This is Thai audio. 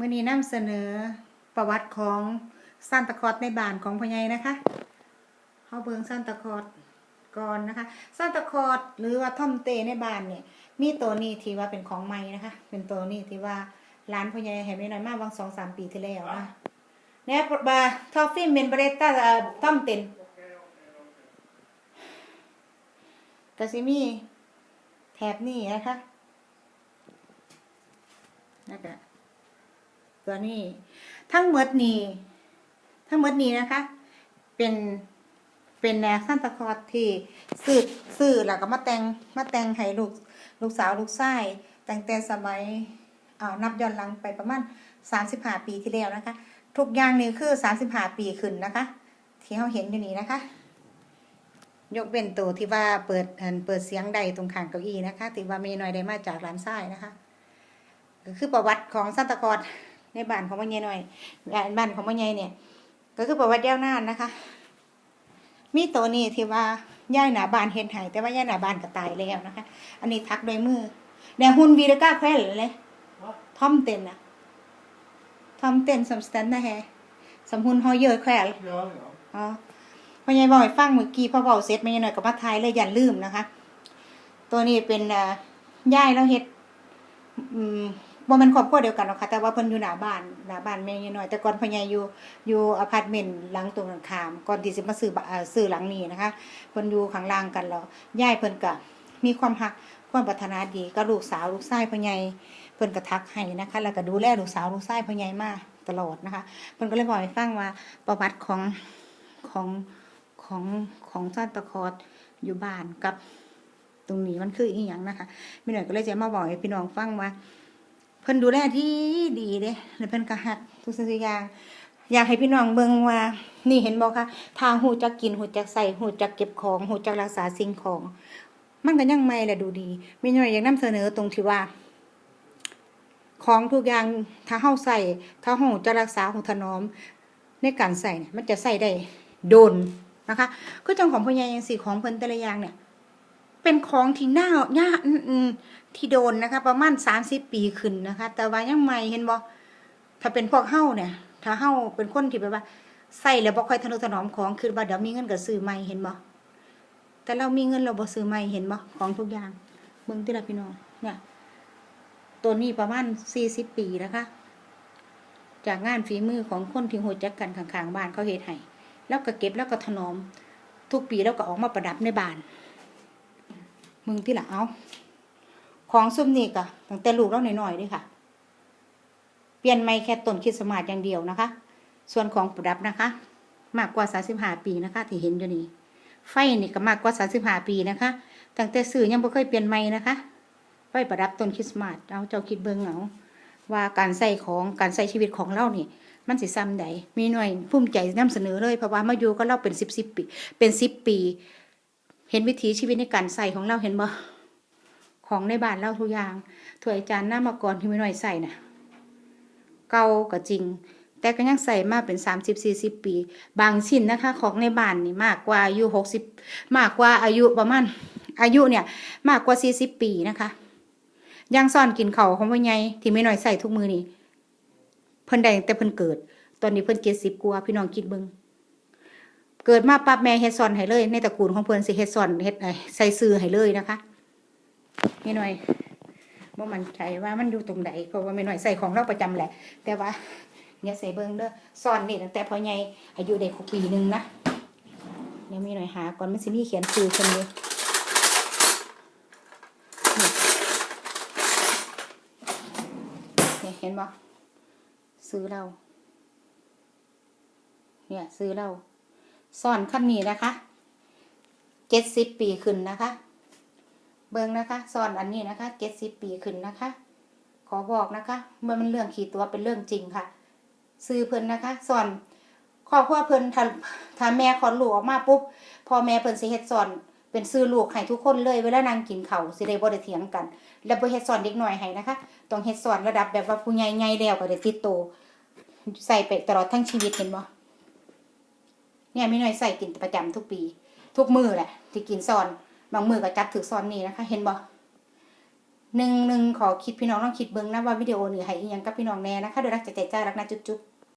มื่อนี้นำเสนอประวัติของซานตาคลอสในบ้านของพ่อใหญ่นะคะเฮาเบิงซานตาคลอสก่อนนะคะซานตาคลอสหรือว่าท่อมเตในบ้านเนี่ยมีตัวนี้ที่ว่าเป็นของใหม่นะคะ เป็นตัวนี้ที่ว่าร้านพ่อใหญ่ให้ไม่น้อยมากวางสองสามปีที่แล้วนะเนี่ยบาทอฟฟี่เมนเบรต้าท่อมเต็นกาซิมีแถบนี้นะคะนะคะ ตัวนี้ ทั้งหมดนี้ ทั้งหมดนี้นะคะ เป็นเป็นแนวสั้นตะคอดที่ซื้อซื้อแล้วก็มาแต่งมาแต่งให้ลูกลูกสาวลูกชายตั้งแต่สมัยอ่านับย้อนหลังไปประมาณ35ปีที่แล้วนะคะ ทุกอย่างนี่คือ35ปีขึ้นนะคะ ที่เราเห็นอยู่นี้นะคะ ยกเป็นตัวที่ว่าเปิดเปิดเสียงใดตรงข้างเก้าอี้นะคะที่ว่ามีหน่อยได้มาจากร้านทรายนะคะก็คือประวัติของซันตะคอด ในบ้านของพ่อใหญ่หน่อยบ้านของพ่อใหญ่เนี่ย ก็คือประวัติยาวนานนะคะ มีตัวนี้ที่ว่าย่ายหนาบานเห็นหายแต่ว่าย่ายหนาบานก็ตายแล้วนะคะ อันนี้ทักโดวยมือแนวหุ่นวีรก้าแควเลยทอมเต็นนะทอมเต็นสมสแตนนะแฮสมหุ่นฮอเยอะแควล Ja, ja. อ๋อพ่อใหญ่บอกให้ฟังเมื่อกี้พ่อเบาเสร็จไม่หน่อยก็มาทายเลยอย่าลืมนะคะ ตัวนี้เป็นอ่าย่ายแล้วเฮ็ด อืม บ่แมันครอบครัวเดียวกันหรอกค่ะ แต่ว่าเพิ่นอยู่หน้าบ้านหน้าบ้านแม่ยายน้อย แต่ก่อนพ่อใหญ่อยู่อยู่อพาร์ตเมนต์หลังตรงกันข้าม ก่อนที่สิมาซื้อเอ่อซื้อหลังนี้นะคะเพิ่นอยู่ข้างล่างกันแล้วยายเพิ่นก็มีความรักความปรารถนาดีกับลูกสาวลูกชายพ่อใหญ่เพิ่นก็ทักให้นะคะ แล้วก็ดูแลลูกสาวลูกชายพ่อใหญ่มาตลอดนะคะเพิ่นก็เลยบอกให้ฟังว่าประวัติของของของของซานตะคอร์อยู่บ้านกับ ตรงนี้มันคืออีหยังนะคะพี่หน่อยก็เลยจะมาบอกให้พี่น้องฟังว่า พิ่นดูแลที่ดีเด้แล้วเพิ่นก็ฮักทุกสิ่งทุกอย่างอยากให้พี่น้องเบิ่งว่า นี่เห็นบ่คะทางหูจักกินหูจักใส่หูจักเก็บของหูจักรักษาสิ่งของ มันก็ยังใหม่และดูดีมีหน่อยอยากนำเสนอตรงที่ว่า ของทุกอย่างถ้าเฮาใส่ถ้าเฮาจะรักษาหูถนอม ในการใส่เนี่ยมันจะใส่ได้โดนนะคะ ก็จังของพญ่ยังสี่ของเพิ่นแต่ละอย่างเนี่ย เป็นของที่น่าย่าที่โดนนะคะ ประมาณสามสิบปีขึ้นนะคะ แต่ว่ายังใหม่เห็นบ่ถ้าเป็นพวกเฮ้าเนี่ย ถ้าเฮ้าเป็นคนที่แบบว่าใส่แล้วบ่ค่อยทะนุถนอมของคือว่าเดี๋ยวมีเงินก็ซื้อใหม่เห็นบ่แต่เรามีเงินเราบ่ซื้อใหม่เห็นบ่ของทุกอย่างเบิ่งที่ละพี่น้องเนี่ยตัวนี้ประมาณสี่สิบปีนะคะ จากงานฝีมือของคนที่หัวจักกันข้างๆบ้านเขาเฮ็ดให้แล้วก็เก็บแล้วก็ถนอม ทุกปีแล้วก็ออกมาประดับในบ้าน มึงที่หละเอาของซุ่มนี่กะตั้งแต่ลูกเราหน่อยๆด้วยค่ะ เปลี่ยนไม่แค่ต้นคิดสต์มาสอย่างเดียวนะคะ ส่วนของประดับนะคะ มากกว่าสาสิบห้าปีนะคะ ที่เห็นอยู่นี่ไฟนี่ก็มากกว่าสาสิบห้าปีนะคะตั้งแต่สื่อยังไม่เคยเปลี่ยนไม่นะคะไฟประดับต้นคริสต์มาสเอาเจ้าคิดเบิ่งเอาว่าการใส่ของการใส่ชีวิตของเรานี่ มันสิซ้ำใดมีหน่วยภูมิใจนำเสนอเลยเพราะว่ามาอยู่ก็เราเป็นสิบสิบปี เป็นสิบปี เห็นวิถีชีวิตในการใส่ของเราเห็นบ่ของในบ้านเราทุกอย่างถ้วยจานหน้ามากรที่ไม่หน้อยใส่น่ะ เก่าก็จริง แต่ก็ยังใส่มาเป็นสามสิบสี่สิบปี บางชิ้นนะคะ ของในบ้านนี่มากกว่าอายุหกสิบมากกว่าอายุประมาณอายุเนี่ย มากกว่าสี่สิบปีนะคะยังซ่อนกินเขาของพ่อใหญ่ที่ไม่หน้อยใส่ทุกมือนี่เพิ่นได้ตั้งแต่เพิ่นเกิด ตอนนี้เพิ่นเจ็ดสิบกว่าพี่น้องคิดเบิ่ง เกิดมาปั๊บแม่เฮ็ดซอนให้เลย ในตระกูลของเพิ่อนสิเฮ็ดซอนเฮ็ดไอใส่ซื้อให้เลยนะคะนี่หน่อยบ่มั่นใจว่ามันอยู่ตรงไหนเพราะว่าแม่หน่อยใส่ของเราประจำแหละ แต่ว่าเนี่ยใส่เบิ่งเด้อซอนนี่ตั้งแต่พ่อใหญ่อายุได้หกปีหนึงนะเดี๋ยวมีหน่อยหาก่อนมันสิมีเขียนชื่อเพิ่นนี่เนี่ยเห็นบ่ซื้อเราเนี่ยซื้อเรา ซ่อนขั้นนี้นะคะเจ็ดสิบปีขึ้นนะคะ เบิ้งนะคะซ่อนอันนี้นะคะเจ็ดสิบปีขึ้นนะคะ ขอบอกนะคะเมื่อมันเรื่องขี่ตัวเป็นเรื่องจริงค่ะ ซื้อเพิ่นนะคะซ่อนครอบครัวเพิ่นถ้าถ้าแม่ขอลูกออกมาปุ๊บพอแม่เพิ่นสิเฮ็ดซ่อนเป็นซื้อลูกให้ทุกคนเลยเวลานางกินเขาสิได้บ่ได้เถียงกัน แล้วบ่เฮ็ดซอนเด็กหน้อยให้นะคะต้องเฮ็ดซ่อนระดับแบบว่าผู้ใหญ่ๆแล้วก็ได้ติดโตใส่ไปตลอดทั้งชีวิตเห็นบ่ เนี่ยมีหน่อยใส่กินประจำทุกปี ทุกมือแหละที่กินซอน บางมือก็จับถือซอนนี่นะคะ เห็นบ่หนึ่งหนึ่งขอคิดพี่น้องลองคิดเบิ้งนะว่าวิดีโอนี้ให้อีหยังกับพี่น้องแน่นะคะโดยรักจใจใจรักนะจุ๊บ